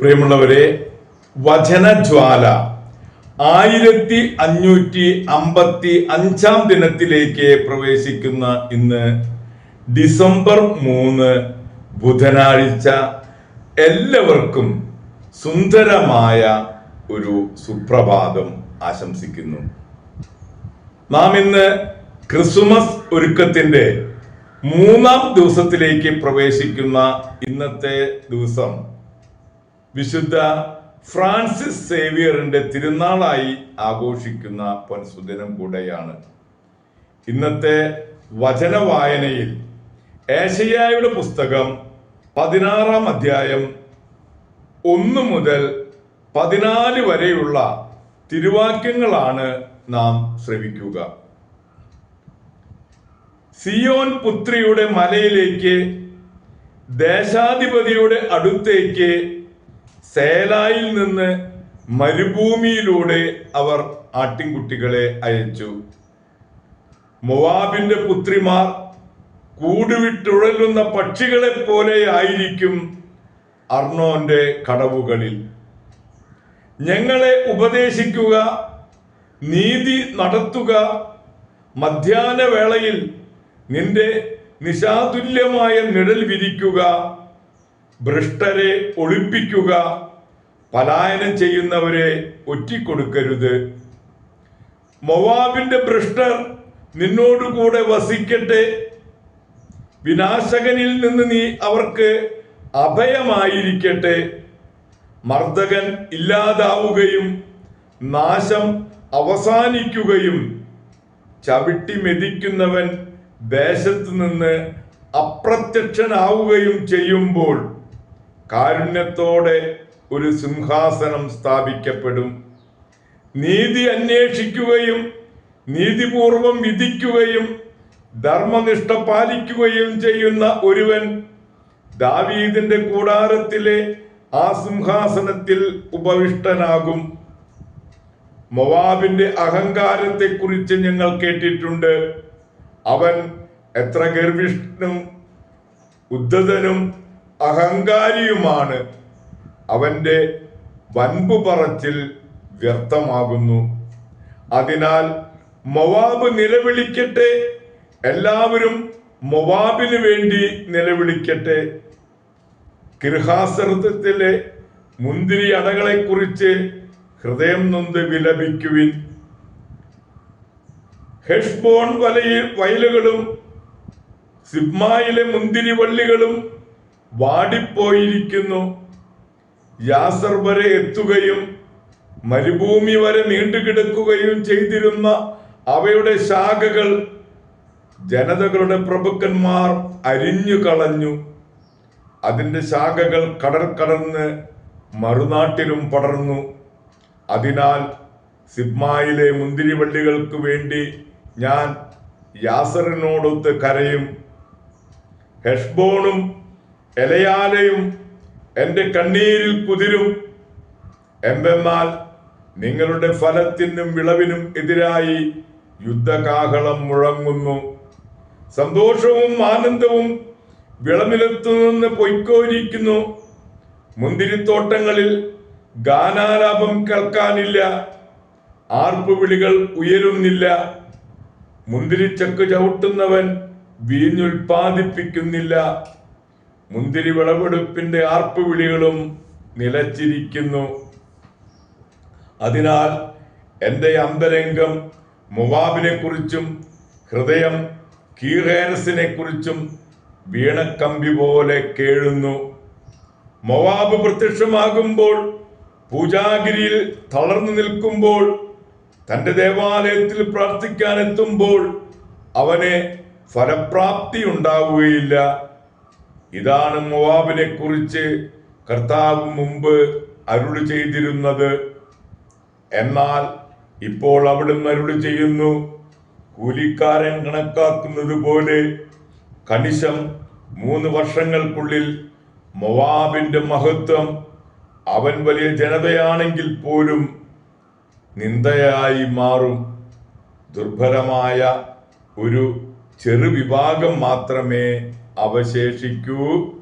പ്രിയമുള്ളവരെ വചനജ്വാല ആയിരത്തി അഞ്ഞൂറ്റി അമ്പത്തി അഞ്ചാം ദിനത്തിലേക്ക് പ്രവേശിക്കുന്ന ഇന്ന് ഡിസംബർ മൂന്ന് ബുധനാഴ്ച എല്ലാവർക്കും സുന്ദരമായ ഒരു സുപ്രഭാതം ആശംസിക്കുന്നു. നാം ഇന്ന് ക്രിസ്മസ് ഒരുക്കത്തിന്റെ മൂന്നാം ദിവസത്തിലേക്ക് പ്രവേശിക്കുന്ന ഇന്നത്തെ ദിവസം വിശുദ്ധ ഫ്രാൻസിസ് സേവിയറിന്റെ തിരുനാളായി ആഘോഷിക്കുന്ന പൊൻസുദിനം കൂടെയാണ്. ഇന്നത്തെ വചന വായനയിൽ ഏഷയായുടെ പുസ്തകം പതിനാറാം അധ്യായം ഒന്ന് മുതൽ പതിനാല് വരെയുള്ള തിരുവാക്യങ്ങളാണ് നാം ശ്രവിക്കുക. സിയോൻ പുത്രിയുടെ മലയിലേക്ക് ദേശാധിപതിയുടെ അടുത്തേക്ക് സേലായിൽ നിന്ന് മരുഭൂമിയിലൂടെ അവർ ആട്ടിൻകുട്ടികളെ അയച്ചു. മൊവാബിന്റെ പുത്രിമാർ കൂടുവിട്ടുഴലുന്ന പക്ഷികളെ പോലെ ആയിരിക്കും അർണോന്റെ കടവുകളിൽ. ഞങ്ങളെ ഉപദേശിക്കുക നീതി നടത്തുക മധ്യാഹ്ന വേളയിൽ നിന്റെ നിശാതുല്യമായ നിഴൽ വിരിക്കുക ഭ്രഷ്ടരെ ഒളിപ്പിക്കുക പലായനം ചെയ്യുന്നവരെ ഒറ്റിക്കൊടുക്കരുത്. മൊവാബിന്റെ ഭ്രഷ്ടർ നിന്നോടുകൂടെ വസിക്കട്ടെ. വിനാശകനിൽ നിന്ന് നീ അവർക്ക് അഭയമായിരിക്കട്ടെ. മർദ്ദകൻ ഇല്ലാതാവുകയും നാശം അവസാനിക്കുകയും ചവിട്ടി മെതിക്കുന്നവൻ ദേശത്ത് നിന്ന് അപ്രത്യക്ഷനാവുകയും ചെയ്യുമ്പോൾ കാരുണ്യത്തോടെ ഒരു സിംഹാസനം സ്ഥാപിക്കപ്പെടും. നീതി അന്വേഷിക്കുകയും നീതിപൂർവം വിധിക്കുകയും ധർമ്മനിഷ്ഠ പാലിക്കുകയും ചെയ്യുന്ന ഒരുവൻ ദാവീദിന്റെ കൂടാരത്തിലെ ആ സിംഹാസനത്തിൽ ഉപവിഷ്ടനാകും. മൊവാബിന്റെ അഹങ്കാരത്തെക്കുറിച്ച് ഞങ്ങൾ കേട്ടിട്ടുണ്ട്. അവൻ എത്ര ഗർഭിഷ്ഠനും ഉദ്ധതനും അഹങ്കാരിയുമാണ്. അവന്റെ വൻപു പറച്ചിൽ വ്യർത്ഥമാകുന്നു. അതിനാൽ മൊവാബ് നിലവിളിക്കട്ടെ. എല്ലാവരും മൊവാബിന് വേണ്ടി നിലവിളിക്കട്ടെ. കിർഹാസൃതത്തിലെ മുന്തിരി അടകളെ കുറിച്ച് ഹൃദയം നൊന്ത് വിലപിക്കുവിൻ. ഹെഷ്ബോൺ വലയിൽ വയലുകളും സിബ്മായിലെ മുന്തിരി വള്ളികളും വാടിപ്പോയിരിക്കുന്നു. യാസർ വരെ എത്തുകയും മരുഭൂമി വരെ നീണ്ടുകിടക്കുകയും ചെയ്തിരുന്ന അവയുടെ ശാഖകൾ ജനതകളുടെ പ്രഭുക്കന്മാർ അരിഞ്ഞു കളഞ്ഞു. അതിന്റെ ശാഖകൾ കടൽ കടന്ന് മറുനാട്ടിലും പടർന്നു. അതിനാൽ സിബ്മായിലെ മുന്തിരിവള്ളികൾക്ക് വേണ്ടി ഞാൻ യാസറിനോടൊത്ത് കരയും. ഹെഷ്ബോണും എലയാലയും എന്റെ കണ്ണീരിൽ കുതിരും. എന്തെന്നാൽ നിങ്ങളുടെ ഫലത്തിനും വിളവിനും എതിരായി യുദ്ധകാഹളം മുഴങ്ങുന്നു. സന്തോഷവും ആനന്ദവും വിളനിലത്തു നിന്ന് പൊയ്ക്കോരിക്കുന്നു. മുന്തിരിത്തോട്ടങ്ങളിൽ ഗാനാലാപം കേൾക്കാനില്ല. ആർപ്പുവിളികൾ ഉയരുന്നില്ല. മുന്തിരിച്ചക്ക് ചവിട്ടുന്നവൻ വീഞ്ഞുൽപാദിപ്പിക്കുന്നില്ല മുന്തിരി വിളവെടുപ്പിന്റെ ആർപ്പുവിളികളും നിലച്ചിരിക്കുന്നു. അതിനാൽ എന്റെ അന്തരംഗം മുവാബിനെ കുറിച്ചും ഹൃദയം കീറേനസിനെ കുറിച്ചും വീണക്കമ്പി പോലെ കേഴുന്നു. മൊവാബ് പ്രത്യക്ഷമാകുമ്പോൾ പൂജാഗിരിയിൽ തളർന്നു നിൽക്കുമ്പോൾ തന്റെ ദേവാലയത്തിൽ പ്രാർത്ഥിക്കാനെത്തുമ്പോൾ അവന് ഫലപ്രാപ്തി ഉണ്ടാവുകയില്ല. ഇതാണ് മുവാബിനെ കുറിച്ച് കർത്താവ് മുമ്പ് അരുൾ ചെയ്തിരുന്നത്. എന്നാൽ ഇപ്പോൾ അവിടുന്ന് അരുൾ ചെയ്യുന്നു. കൂലിക്കാരൻ കണക്കാക്കുന്നത് പോലെ കണിശം മൂന്ന് വർഷങ്ങൾക്കുള്ളിൽ മൊവാബിന്റെ മഹത്വം അവൻ വലിയ ജനതയാണെങ്കിൽ പോലും നിന്ദയായി മാറും. ദുർഭരമായ ഒരു ചെറു വിഭാഗം മാത്രമേ അവശേഷിക്കൂ.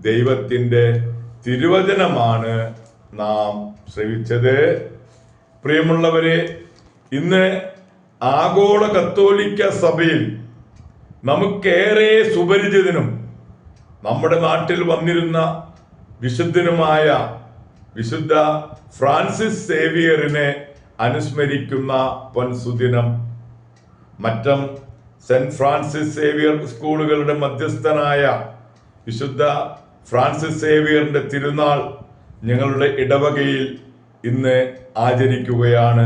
ദൈവത്തിന്റെ തിരുവചനമാണ് നാം ശ്രവിച്ചത്. പ്രിയമുള്ളവരെ ഇന്ന് ആഗോള കത്തോലിക്ക സഭയിൽ നമുക്കേറെ സുപരിചിതനും നമ്മുടെ നാട്ടിൽ വന്നിരുന്ന വിശുദ്ധനുമായ വിശുദ്ധ ഫ്രാൻസിസ് സേവിയറിനെ അനുസ്മരിക്കുന്ന പൊൻസുദിനം മറ്റം സെന്റ് ഫ്രാൻസിസ് സേവിയർ സ്കൂളുകളുടെ മധ്യസ്ഥനായ വിശുദ്ധ ഫ്രാൻസിസ് സേവിയറിന്റെ തിരുനാൾ ഞങ്ങളുടെ ഇടവകയിൽ ഇന്ന് ആചരിക്കുകയാണ്.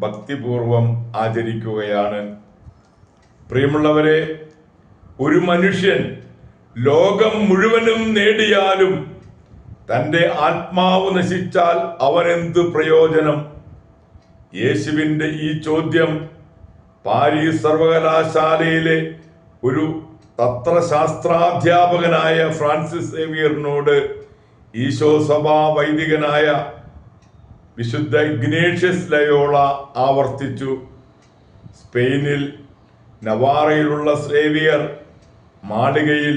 ഭക്തിപൂർവം ആചരിക്കുകയാണ്. പ്രിയമുള്ളവരെ ഒരു മനുഷ്യൻ ലോകം മുഴുവനും നേടിയാലും തന്റെ ആത്മാവ് നശിച്ചാൽ അവനെന്ത് പ്രയോജനം? യേശുവിന്റെ ഈ ചോദ്യം പാരീസ് സർവകലാശാലയിലെ ഒരു തത്രശാസ്ത്രാധ്യാപകനായ ഫ്രാൻസിസ് സേവിയറിനോട് ഈശോ സഭാ വൈദികനായ വിശുദ്ധ ഇഗ്നേഷ്യസ് ലയോള ആവർത്തിച്ചു. സ്പെയിനിൽ നവാറയിലുള്ള സേവിയർ മാളികയിൽ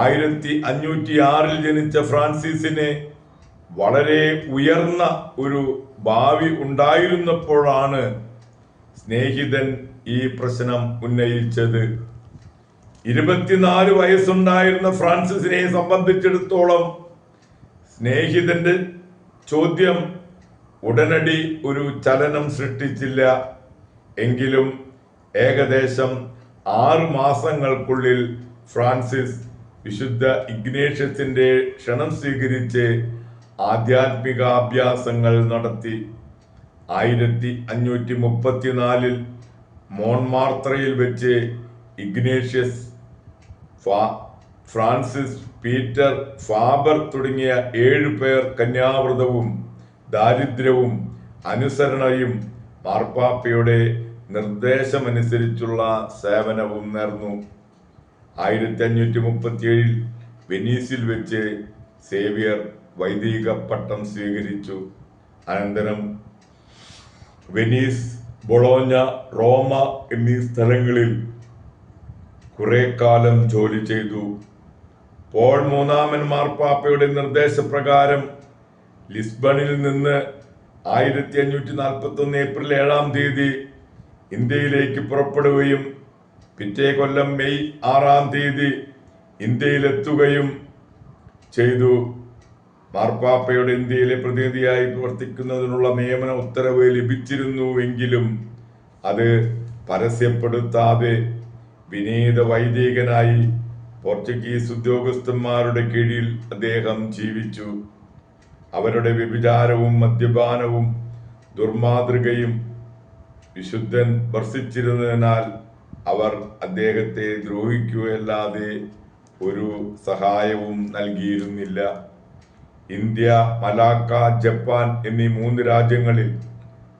ആയിരത്തി അഞ്ഞൂറ്റി ആറിൽ ജനിച്ച ഫ്രാൻസിസിനെ വളരെ ഉയർന്ന ഒരു ഭാവി ഉണ്ടായിരുന്നപ്പോഴാണ് സ്നേഹിതൻ ഈ പ്രശ്നം ഉന്നയിച്ചത്. ഇരുപത്തിനാല് വയസ്സുണ്ടായിരുന്ന ഫ്രാൻസിസിനെ സംബന്ധിച്ചിടത്തോളം സ്നേഹിതന്റെ ചോദ്യം ഉടനടി ഒരു ചലനം സൃഷ്ടിച്ചില്ല. എങ്കിലും ഏകദേശം ആറു മാസങ്ങൾക്കുള്ളിൽ ഫ്രാൻസിസ് വിശുദ്ധ ഇഗ്നേഷ്യസിന്റെ ക്ഷണം സ്വീകരിച്ച് ആധ്യാത്മിക അഭ്യാസങ്ങൾ നടത്തി. ആയിരത്തി അഞ്ഞൂറ്റി മുപ്പത്തിനാലിൽ മോൺമാർത്രയിൽ വെച്ച് ഇഗ്നേഷ്യസ് ഫ്രാൻസിസ് പീറ്റർ ഫാബർ തുടങ്ങിയ ഏഴു പേർ കന്യാവ്രതവും ദാരിദ്ര്യവും അനുസരണയും മാർപ്പാപ്പയുടെ നിർദ്ദേശമനുസരിച്ചുള്ള സേവനവും നേർന്നു. ആയിരത്തി അഞ്ഞൂറ്റി മുപ്പത്തിയേഴിൽ വെനീസിൽ വെച്ച് സേവിയർ വൈദിക പട്ടം സ്വീകരിച്ചു. അനന്തരം വെനീസ് ബൊളോഞ്ഞ റോമ എന്നീ സ്ഥലങ്ങളിൽ കുറെ കാലം ജോലി ചെയ്തു. പോൾ മൂന്നാമൻ മാർപ്പാപ്പയുടെ നിർദ്ദേശപ്രകാരം ലിസ്ബണിൽ നിന്ന് ആയിരത്തി അഞ്ഞൂറ്റി നാൽപ്പത്തി ഒന്ന് ഏപ്രിൽ ഏഴാം തീയതി ഇന്ത്യയിലേക്ക് പുറപ്പെടുകയും പിറ്റേ കൊല്ലം മെയ് ആറാം തീയതി ഇന്ത്യയിലെത്തുകയും ചെയ്തു. മാർപ്പാപ്പയുടെ ഇന്ത്യയിലെ പ്രതിനിധിയായി പ്രവർത്തിക്കുന്നതിനുള്ള നിയമന ഉത്തരവ് ലഭിച്ചിരുന്നുവെങ്കിലും അത് പരസ്യപ്പെടുത്താതെ വിനീത വൈദികനായി പോർച്ചുഗീസ് ഉദ്യോഗസ്ഥന്മാരുടെ കീഴിൽ അദ്ദേഹം ജീവിച്ചു. അവരുടെ വ്യഭിചാരവും മദ്യപാനവും ദുർമാതൃകയും വിശുദ്ധൻ വർഷിച്ചിരുന്നതിനാൽ അവർ അദ്ദേഹത്തെ ദ്രോഹിക്കുകയല്ലാതെ ഒരു സഹായവും നൽകിയിരുന്നില്ല. ഇന്ത്യ മലാക്ക ജപ്പാൻ എന്നീ മൂന്ന് രാജ്യങ്ങളിൽ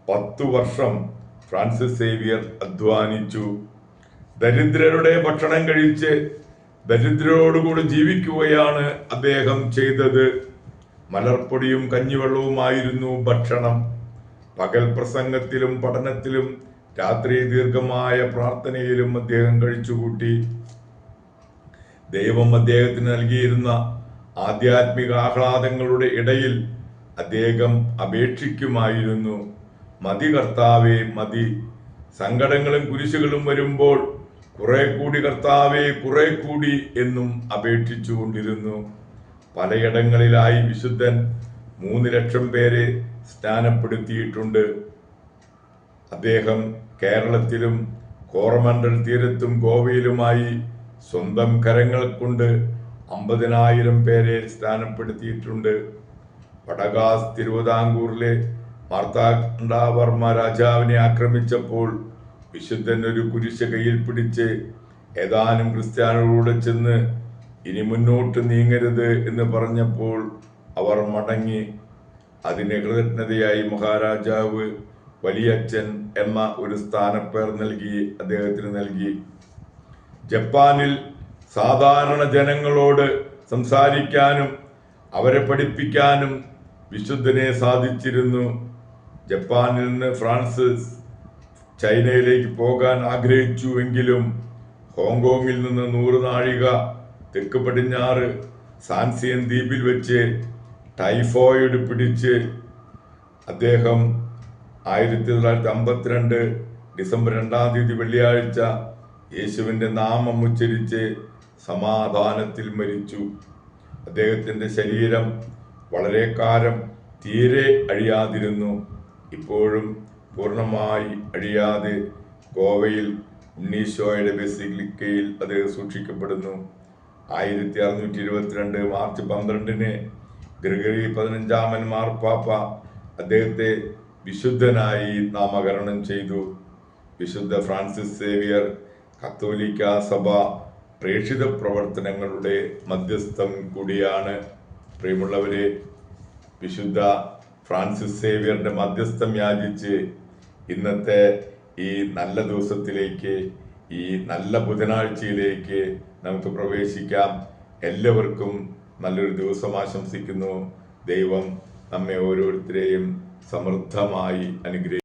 പത്തു വർഷം ഫ്രാൻസിസ് സേവിയർ അധ്വാനിച്ചു. ദരിദ്രരുടെ ഭക്ഷണം കഴിച്ച് ദരിദ്രരോടുകൂടി ജീവിക്കുകയാണ് അദ്ദേഹം ചെയ്തത്. മലർപ്പൊടിയും കഞ്ഞിവെള്ളവുമായിരുന്നു ഭക്ഷണം. പകൽ പ്രസംഗത്തിലും പഠനത്തിലും രാത്രി ദീർഘമായ പ്രാർത്ഥനയിലും അദ്ദേഹം കഴിച്ചുകൂട്ടി. ദൈവം അദ്ദേഹത്തിന് നൽകിയിരുന്ന ആധ്യാത്മിക ആഹ്ലാദങ്ങളുടെ ഇടയിൽ അദ്ദേഹം അപേക്ഷിക്കുമായിരുന്നു. മതി കർത്താവേ മതി. സങ്കടങ്ങളും കുരിശുകളും വരുമ്പോൾ കുറെ കൂടി കർത്താവേ കുറെ കൂടി എന്നും അപേക്ഷിച്ചു കൊണ്ടിരുന്നു പലയിടങ്ങളിലായി വിശുദ്ധൻ മൂന്ന് ലക്ഷം പേരെ സ്നാനപ്പെടുത്തിയിട്ടുണ്ട്. അദ്ദേഹം കേരളത്തിലും കോറമണ്ടൽ തീരത്തും ഗോവയിലുമായി സ്വന്തം കരങ്ങൾ കൊണ്ട് അമ്പതിനായിരം പേരെ സ്ഥാനപ്പെടുത്തിയിട്ടുണ്ട് വടകാസ് തിരുവിതാംകൂറിലെ മാർത്താണ്ഡാവർമ്മ രാജാവിനെ ആക്രമിച്ചപ്പോൾ വിശുദ്ധൻ ഒരു കുരിശ കയ്യിൽ പിടിച്ച് ഏതാനും ക്രിസ്ത്യാനികളോട് ചെന്ന് ഇനി മുന്നോട്ട് നീങ്ങരുത് എന്ന് പറഞ്ഞപ്പോൾ അവർ മടങ്ങി. അതിന് കൃതജ്ഞതയായി മഹാരാജാവ് വലിയച്ഛൻ എന്ന ഒരു സ്ഥാനപ്പേർ നൽകി അദ്ദേഹത്തിന് നൽകി. ജപ്പാനിൽ സാധാരണ ജനങ്ങളോട് സംസാരിക്കാനും അവരെ പഠിപ്പിക്കാനും വിശുദ്ധനെ സാധിച്ചിരുന്നു. ജപ്പാനിൽ നിന്ന് ഫ്രാൻസ് ചൈനയിലേക്ക് പോകാൻ ആഗ്രഹിച്ചുവെങ്കിലും ഹോങ്കോങ്ങിൽ നിന്ന് നൂറ് നാഴിക തെക്ക് പടിഞ്ഞാറ് സാൻസിയൻ ദ്വീപിൽ വെച്ച് ടൈഫോയിഡ് പിടിച്ച് അദ്ദേഹം ആയിരത്തി തൊള്ളായിരത്തി അമ്പത്തിരണ്ട് ഡിസംബർ രണ്ടാം തീയതി വെള്ളിയാഴ്ച യേശുവിന്റെ നാമം ഉച്ചരിച്ച് സമാധാനത്തിൽ മരിച്ചു. അദ്ദേഹത്തിന്റെ ശരീരം വളരെ കാലം തീരെ അഴിയാതിരുന്നു. ഇപ്പോഴും പൂർണമായി അഴിയാതെ ഗോവയിൽ ഉണ്ണീശോയുടെ ബെസിലിക്കയിൽ അത് സൂക്ഷിക്കപ്പെടുന്നു. ആയിരത്തി അറുന്നൂറ്റി ഇരുപത്തിരണ്ട് മാർച്ച് പന്ത്രണ്ടിന് ഗ്രിഗറി പതിനഞ്ചാമൻ മാർപ്പാപ്പ അദ്ദേഹത്തെ വിശുദ്ധനായി നാമകരണം ചെയ്തു. വിശുദ്ധ ഫ്രാൻസിസ് സേവിയർ കത്തോലിക്ക സഭ പ്രേക്ഷിത പ്രവർത്തനങ്ങളുടെ മധ്യസ്ഥം കൂടിയാണ് പ്രിയമുള്ളവരെ വിശുദ്ധ ഫ്രാൻസിസ് സേവിയറിന്റെ മധ്യസ്ഥം യാചിച്ച് ഇന്നത്തെ ഈ നല്ല ദിവസത്തിലേക്ക് ഈ നല്ല ബുധനാഴ്ചയിലേക്ക് നമുക്ക് പ്രവേശിക്കാം. എല്ലാവർക്കും നല്ലൊരു ദിവസം ആശംസിക്കുന്നു. ദൈവം നമ്മെ ഓരോരുത്തരെയും സമൃദ്ധമായി അനുഗ്രഹിക്കും